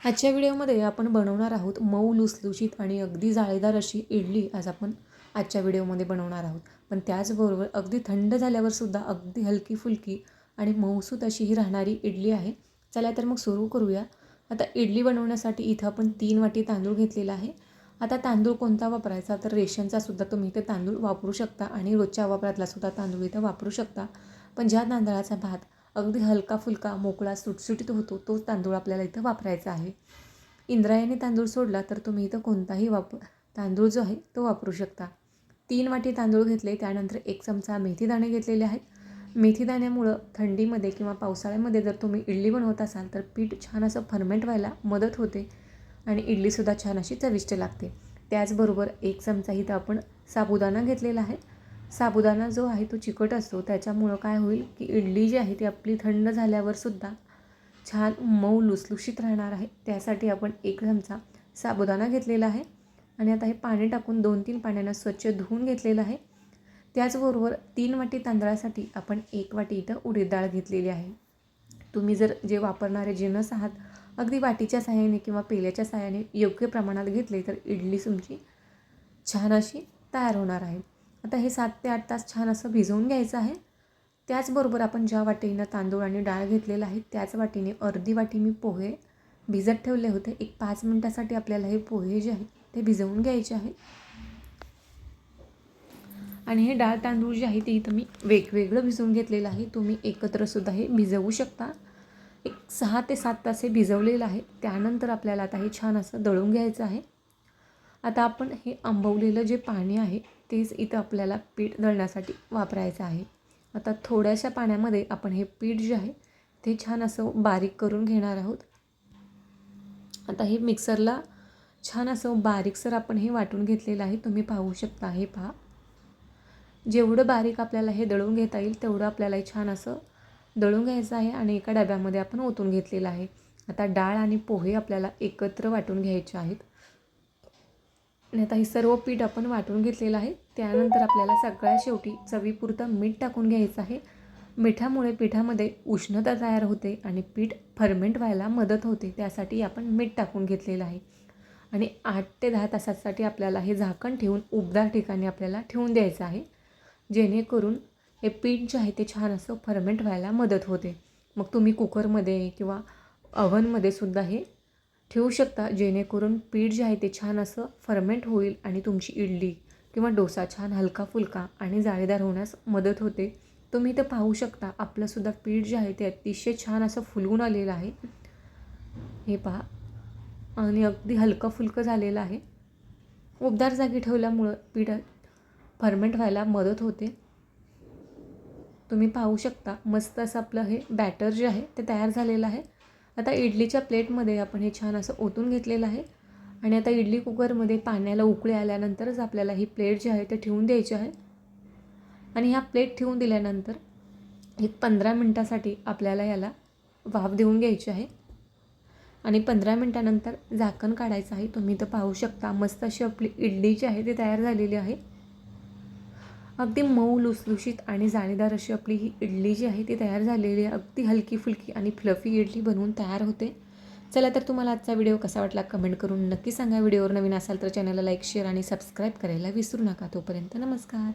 आजच्या व्हिडिओमध्ये आपण बनवणार आहोत मऊ लुसलुशीत आणि अगदी जाळीदार अशी इडली आज आपण आजच्या व्हिडिओमध्ये बनवणार आहोत. पण त्याचबरोबर अगदी थंड झाल्यावर सुद्धा अगदी हलकी फुलकी आणि मऊसूत अशी ही राहणारी इडली आहे. चला तर मग सुरू करूया. आता इडली बनवण्यासाठी इथं आपण तीन वाटी तांदूळ घेतलेला आहे. आता तांदूळ कोणता वापरायचा? तर रेशनचा सुद्धा तुम्ही इथे तांदूळ वापरू शकता आणि रोजच्या वापरातला सुद्धा तांदूळ इथं वापरू शकता. पण ज्या तांदळाचा भात अगदी हलका फुलका मोकळा सुटसुटीत होतो तोच तांदूळ आपल्याला इथं वापरायचा आहे. इंद्रायणी तांदूळ सोडला तर तुम्ही इथं कोणताही वाप तांदूळ जो आहे तो वापरू शकता. तीन वाटी तांदूळ घेतले त्यानंतर एक चमचा मेथीदाणे घेतलेले आहेत. मेथीदाण्यामुळं थंडीमध्ये किंवा पावसाळ्यामध्ये जर तुम्ही इडली बनवत असाल तर पीठ छान असं फर्मेंट व्हायला मदत होते आणि इडलीसुद्धा छान अशी चविष्ट लागते. त्याचबरोबर एक चमचा इथं आपण साबुदाणा घेतलेला आहे. साबुदाणा जो आहे तो चिकट असतो. त्याच्यामुळं काय होईल की इडली जी आहे ती आपली थंड झाल्यावरसुद्धा छान मऊ लुसलुशीत राहणार आहे. त्यासाठी आपण एक चमचा साबुदाणा घेतलेला आहे आणि आता हे पाणी टाकून दोन तीन पाण्यानं स्वच्छ धुवून घेतलेलं आहे. त्याचबरोबर तीन वाटी तांदळासाठी आपण एक वाटी इथं उडीद डाळ घेतलेली आहे. तुम्ही जर जे वापरणारे जिनस आहात अगदी वाटीच्या साह्याने किंवा पेल्याच्या साह्याने योग्य प्रमाणात घेतले तर इडली तुमची छान अशी तयार होणार आहे. आता हे सात ते आठ तास छान असं भिजवून घ्यायचं आहे. त्याचबरोबर आपण ज्या वाटीनं तांदूळ आणि डाळ घेतलेला आहे त्याच वाटीने अर्धी वाटी मी पोहे भिजत ठेवले होते. एक पाच मिनटासाठी आपल्याला हे पोहे जे आहेत ते भिजवून घ्यायचे आहेत आणि हे डाळ तांदूळ जे आहे ते इथं मी वेगवेगळं भिजवून घेतलेलं आहे. तुम्ही एकत्रसुद्धा हे भिजवू शकता. एक सहा ते सात तास हे भिजवलेलं आहे. त्यानंतर आपल्याला आता हे छान असं दळून घ्यायचं आहे. आता आपण हे आंबवलेलं जे पाणी आहे तेच इथं आपल्याला पीठ दळण्यासाठी वापरायचं आहे. आता थोड्याशा पाण्यामध्ये आपण हे पीठ जे आहे ते छान असं बारीक करून घेणार आहोत. आता हे मिक्सरला छान असं बारीकसर आपण हे वाटून घेतलेलं आहे. तुम्ही पाहू शकता हे पहा. जेवढं बारीक आपल्याला हे दळून घेता येईल तेवढं आपल्याला हे छान असं दळून घ्यायचं आहे आणि एका डब्यामध्ये आपण ओतून घेतलेलं आहे. आता डाळ आणि पोहे आपल्याला एकत्र वाटून घ्यायचे आहेत. आणि आता हे सर्व पीठ आपण वाटून घेतलेलं आहे. त्यानंतर आपल्याला सगळ्या शेवटी चवीपुरतं मीठ टाकून घ्यायचं आहे. मिठामुळे पिठामध्ये उष्णता तयार होते आणि पीठ फर्मेंट व्हायला मदत होते. त्यासाठी आपण मीठ टाकून घेतलेलं आहे. आणि आठ ते दहा तासासाठी आपल्याला हे झाकण ठेवून उबदार ठिकाणी आपल्याला ठेवून द्यायचं आहे. जेणेकरून हे पीठ जे आहे ते छान असं फर्मेंट व्हायला मदत होते. मग तुम्ही कुकरमध्ये किंवा अव्हनमध्ये सुद्धा हे ठेवू शकता जेणेकरून पीठ जे आहे ते छान असं फर्मेंट होईल आणि तुमची इडली किंवा डोसा छान हलका फुलका आणि जाळीदार होण्यास मदत होते. तुम्ही इथं पाहू शकता आपलंसुद्धा पीठ जे आहे ते अतिशय छान असं फुलवून आलेलं आहे. हे पहा. आणि अगदी हलकं फुलकं झालेलं आहे. उबदार जागी ठेवल्यामुळं पीठ फर्मेंट व्हायला मदत होते. तुम्ही पाहू शकता मस्त असं आपलं हे बॅटर जे आहे ते तयार झालेलं आहे. आता इडलीच्या प्लेटमध्ये आपण हे छान असं ओतून घेतलेलं आहे. आणि आता इडली कुकरमध्ये पाण्याला उकळी आल्यानंतरच आपल्याला ही प्लेट जी आहे ते ठेवून द्यायची आहे. आणि ह्या प्लेट ठेवून दिल्यानंतर एक पंधरा मिनटासाठी आपल्याला याला वाफ देऊन घ्यायची आहे. आणि पंधरा मिनटानंतर झाकण काढायचं आहे. तुम्ही तर पाहू शकता मस्त अशी आपली इडली जी आहे ती तयार झालेली आहे. अगदी मऊ लुसलुशीत आणि जाळीदार अशी आपली ही इडली जी आहे ती तयार झालेली आहे. अगदी हलकी फुलकी आणि फ्लफी इडली बनवून तयार होते. चला तर तुम्हाला आजचा व्हिडिओ कसा वाटला कमेंट करून नक्की सांगा. व्हिडिओवर नवीन असाल तर चॅनलला लाईक शेअर आणि सबस्क्राईब करायला विसरू नका. तोपर्यंत नमस्कार.